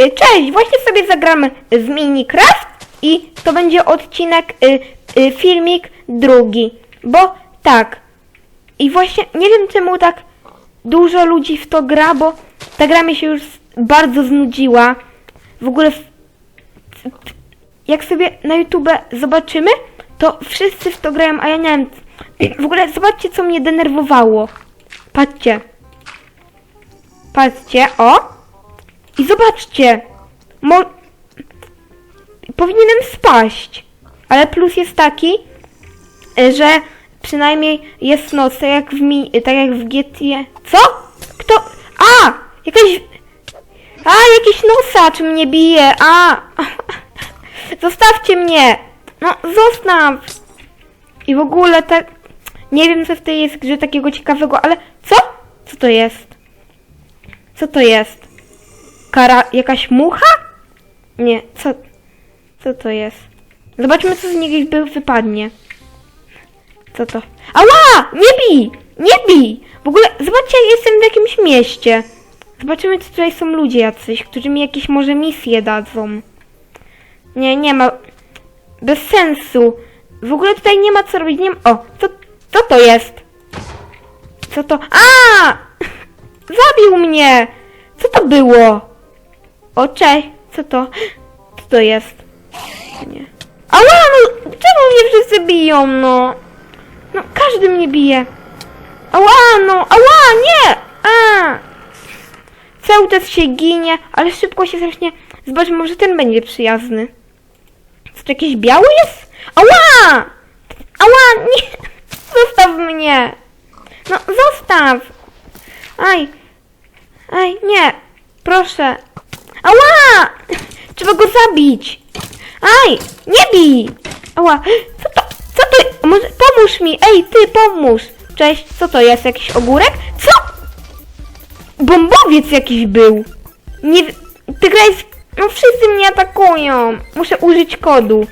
Y, Cześć, właśnie sobie zagramy w Minecraft i to będzie odcinek, y, y, filmik drugi, bo tak. I właśnie nie wiem czemu tak dużo ludzi w to gra, bo ta gra mi się już bardzo znudziła. W ogóle jak sobie na YouTube zobaczymy, to wszyscy w to grają, a ja nie wiem. W ogóle zobaczcie co mnie denerwowało. Patrzcie. Patrzcie, o. I zobaczcie. Mo... Powinienem spaść. Ale plus jest taki, y, że przynajmniej jest noc, tak jak w, mi... tak jak w GTA. Co? Kto? A! Jakaś... A, jakiś nosacz mnie bije! A! Zostawcie mnie! No, zostaw! I w ogóle tak... Nie wiem, co w tej jest grze takiego ciekawego, ale... Co? Co to jest? Co to jest? Kara... Jakaś mucha? Nie, co... Co to jest? Zobaczmy, co z niego wypadnie. Co to? Ała! Nie bij! Nie bij! W ogóle, zobaczcie, jestem w jakimś mieście. Zobaczymy, czy tutaj są ludzie jacyś, którzy mi jakieś może misje dadzą. Nie, nie ma... Bez sensu. W ogóle tutaj nie ma co robić, nie ma... O, co, co to jest? Co to... A! Zabił mnie! Co to było? O, cześć. Co to? Co to jest? Nie. Ała, no! Czemu mnie wszyscy biją, no? No, każdy mnie bije. Ała, no! Ała, nie! A! Cały się ginie, ale szybko się strasznie... Zobaczmy, może ten będzie przyjazny. Co to jakiś biały jest? Ała! Ała, nie! Zostaw mnie! No, zostaw! Aj! Aj, nie! Proszę! Ała! Trzeba go zabić! Aj! Nie bij! Ała! Co to? Co to? Może pomóż mi! Ej, ty pomóż! Cześć, co to jest? Jakiś ogórek? Co? Bombowiec jakiś był! Nie... Ty gra jest... No wszyscy mnie atakują! Muszę użyć kodu.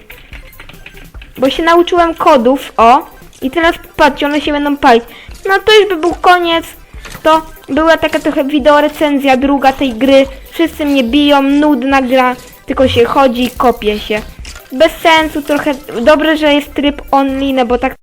Bo się nauczyłem kodów, o. I teraz patrzcie, one się będą palić. No to już by był koniec. To była taka trochę wideorecenzja druga tej gry. Wszyscy mnie biją, nudna gra. Tylko się chodzi i kopie się. Bez sensu trochę. Dobrze, że jest tryb online, bo tak